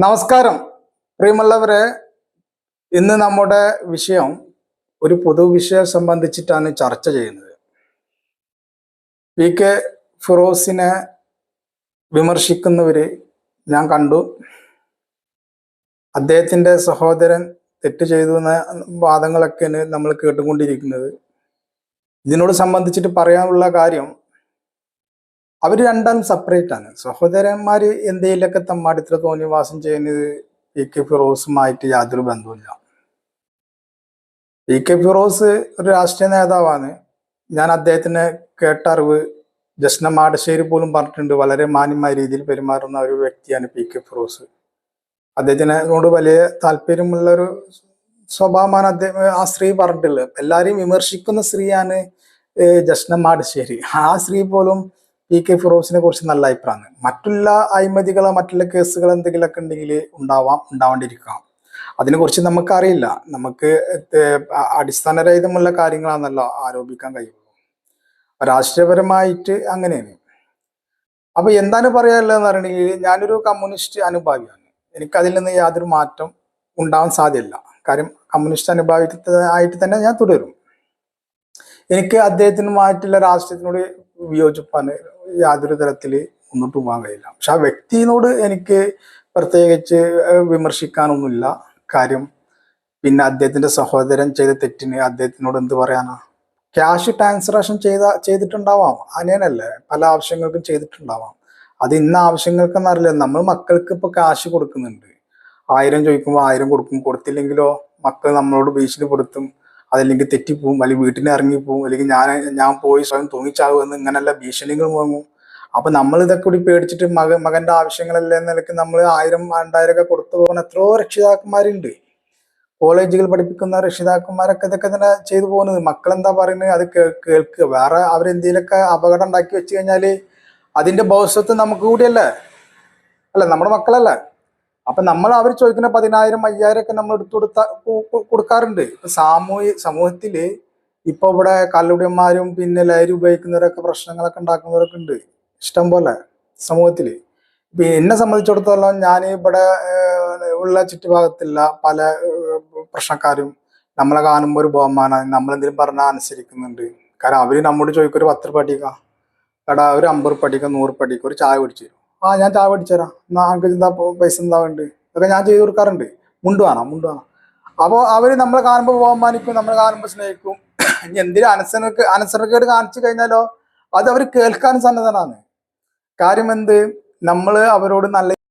നമസ്കാരം. പ്രിയമുള്ളവരെ ഇന്ന് നമ്മുടെ വിഷയം ഒരു പൊതുവിഷയം സംബന്ധിച്ചിട്ടാണ് ചർച്ച ചെയ്യുന്നത്. പി. കെ. ഫിറോസിനെ വിമർശിക്കുന്നവര് ഞാൻ കണ്ടു. അദ്ദേഹത്തിന്റെ സഹോദരൻ തെറ്റ് ചെയ്തു എന്ന വാദങ്ങളൊക്കെയാണ് നമ്മൾ കേട്ടുകൊണ്ടിരിക്കുന്നത്. ഇതിനോട് സംബന്ധിച്ചിട്ട് പറയാനുള്ള കാര്യം അവർ രണ്ടാളും സെപ്പറേറ്റ് ആണ്. സഹോദരന്മാർ എന്തെങ്കിലുമൊക്കെ തമ്മാടിത്ര തോന്നിവാസം ചെയ്യുന്നത് ഇ കെ ഫിറോസുമായിട്ട് യാതൊരു ബന്ധവുമില്ല. ഇ കെ ഫിറോസ് ഒരു രാഷ്ട്രീയ നേതാവാണ്. ഞാൻ അദ്ദേഹത്തിന് കേട്ട അറിവ് ജസ്ന മാടശ്ശേരി പോലും പറഞ്ഞിട്ടുണ്ട്. വളരെ മാന്യമായ രീതിയിൽ പെരുമാറുന്ന ഒരു വ്യക്തിയാണ് പി കെ ഫിറോസ്. അദ്ദേഹത്തിനോട് വലിയ താല്പര്യമുള്ള ഒരു സ്വഭാവമാണ് അദ്ദേഹം ആ സ്ത്രീ പറഞ്ഞിട്ടുള്ളത്. എല്ലാവരെയും വിമർശിക്കുന്ന സ്ത്രീയാണ് ജഷ്ണ മാടശ്ശേരി. ആ സ്ത്രീ പോലും പി കെ ഫിറോസിനെ കുറിച്ച് നല്ല അഭിപ്രായമാണ്. മറ്റുള്ള അഴിമതികളോ മറ്റുള്ള കേസുകൾ എന്തെങ്കിലുമൊക്കെ ഉണ്ടെങ്കിൽ ഉണ്ടാവാം ഉണ്ടാവാണ്ടിരിക്കാം. അതിനെക്കുറിച്ച് നമുക്കറിയില്ല. നമുക്ക് അടിസ്ഥാനരഹിതമുള്ള കാര്യങ്ങളാണല്ലോ ആരോപിക്കാൻ കഴിയുള്ളൂ. രാഷ്ട്രീയപരമായിട്ട് അങ്ങനെയാണ്. അപ്പൊ എന്താണ് പറയാനുള്ളതെന്ന് പറയണെങ്കിൽ ഞാനൊരു കമ്മ്യൂണിസ്റ്റ് അനുഭാവിയാണ്. എനിക്കതിൽ നിന്ന് യാതൊരു മാറ്റം ഉണ്ടാവാൻ സാധ്യല്ല കാര്യം കമ്മ്യൂണിസ്റ്റ് അനുഭാവിയായിട്ട് തന്നെ ഞാൻ തുടരും. എനിക്ക് അദ്ദേഹത്തിനുമായിട്ടുള്ള രാഷ്ട്രീയത്തിനോട് വിയോജിപ്പാണ് യാതൊരു തരത്തിൽ മുന്നോട്ട് പോകാൻ കഴിയില്ല പക്ഷെ ആ വ്യക്തിനോട് എനിക്ക് പ്രത്യേകിച്ച് വിമർശിക്കാനൊന്നുമില്ല. കാര്യം പിന്നെ അദ്ദേഹത്തിന്റെ സഹോദരൻ ചെയ്ത തെറ്റിന് അദ്ദേഹത്തിനോട് എന്ത് പറയാനാ? ക്യാഷ് ട്രാൻസ്ഫറേഷൻ ചെയ്ത ചെയ്തിട്ടുണ്ടാവാം. അങ്ങനെയല്ലേ. പല ആവശ്യങ്ങൾക്കും ചെയ്തിട്ടുണ്ടാവാം. അത് ഇന്ന ആവശ്യങ്ങൾക്ക് എന്നറിയില്ല നമ്മൾ മക്കൾക്ക് ഇപ്പൊ കാശ് കൊടുക്കുന്നുണ്ട്. ആയിരം ചോദിക്കുമ്പോൾ ആയിരം കൊടുക്കും. കൊടുത്തില്ലെങ്കിലോ മക്കൾ നമ്മളോട് ഭീഷണിപ്പെടുത്തും അതല്ലെങ്കിൽ തെറ്റിപ്പോവും അല്ലെങ്കിൽ വീട്ടിനെ ഇറങ്ങിപ്പോവും അല്ലെങ്കിൽ ഞാൻ ഞാൻ പോയി സ്വയം തൂങ്ങിച്ചാകുമെന്ന് ഇങ്ങനെയുള്ള ഭീഷണികൾ വാങ്ങും അപ്പൊ നമ്മൾ ഇതൊക്കെ കൂടി പേടിച്ചിട്ട് മക മകന്റെ ആവശ്യങ്ങളല്ലേ നിലയ്ക്ക് നമ്മൾ ആയിരം രണ്ടായിരം ഒക്കെ കൊടുത്തു പോകുന്ന എത്രയോ രക്ഷിതാക്കന്മാരുണ്ട്. കോളേജുകൾ പഠിപ്പിക്കുന്ന രക്ഷിതാക്കന്മാരൊക്കെ ഇതൊക്കെ തന്നെ ചെയ്തു പോകുന്നത്. മക്കൾ എന്താ പറയുന്നത്? അത് കേൾക്കുക. വേറെ അവരെന്തെങ്കിലുമൊക്കെ അപകടം ഉണ്ടാക്കി വെച്ച് കഴിഞ്ഞാൽ അതിന്റെ ഭവിഷ്യത്ത് നമുക്ക് കൂടിയല്ലേ? അല്ല നമ്മുടെ മക്കളല്ലേ? അപ്പൊ നമ്മൾ അവർ ചോദിക്കുന്ന പതിനായിരം അയ്യായിരം ഒക്കെ നമ്മൾ എടുത്തു കൊടുത്ത കൊടുക്കാറുണ്ട്. സാമൂഹ്യ സമൂഹത്തിൽ ഇപ്പൊ ഇവിടെ കല്ലുടിയന്മാരും പിന്നെ ലഹരി ഉപയോഗിക്കുന്നവരൊക്കെ പ്രശ്നങ്ങളൊക്കെ ഉണ്ടാക്കുന്നവരൊക്കെ ഉണ്ട്. ഇഷ്ടം പോലെ സമൂഹത്തിൽ. ഇപ്പൊ എന്നെ സംബന്ധിച്ചിടത്തോളം ഞാൻ ഇവിടെ ഉള്ള ചുറ്റുഭാഗത്തുള്ള പല പ്രശ്നക്കാരും നമ്മളെ കാണുമ്പോൾ ഒരു ബഹുമാനം നമ്മളെന്തെങ്കിലും പറഞ്ഞാൽ അനുസരിക്കുന്നുണ്ട്. കാരണം അവർ നമ്മോട് ചോദിക്കും ഒരു പത്ത് രൂപ അടിക്കാം. എടാ ഒരു അമ്പത് രൂപ അടിക്കാം നൂറ് രൂപ അടിക്കാം ഒരു ചായ കുടിച്ചു ആ ഞാൻ ചായ പഠിച്ചു തരാം. എന്നാ അങ്കിൾ എന്താ പൈസ എന്താ വേണ്ട ഇതൊക്കെ ഞാൻ ചെയ്ത് കൊടുക്കാറുണ്ട്. മുണ്ട് വേണം മുണ്ട് വേണം. അപ്പോൾ അവർ നമ്മളെ കാണുമ്പോൾ ബഹുമാനിക്കും നമ്മളെ കാണുമ്പോൾ സ്നേഹിക്കും. ഇനി എന്തിനും അനസനക്ക് അനസനക്കേട് കാണിച്ചു കഴിഞ്ഞാലോ? അത് അവർ കേൾക്കാൻ സന്നദ്ധനാണ്. കാര്യം എന്ത്? നമ്മൾ അവരോട് നല്ല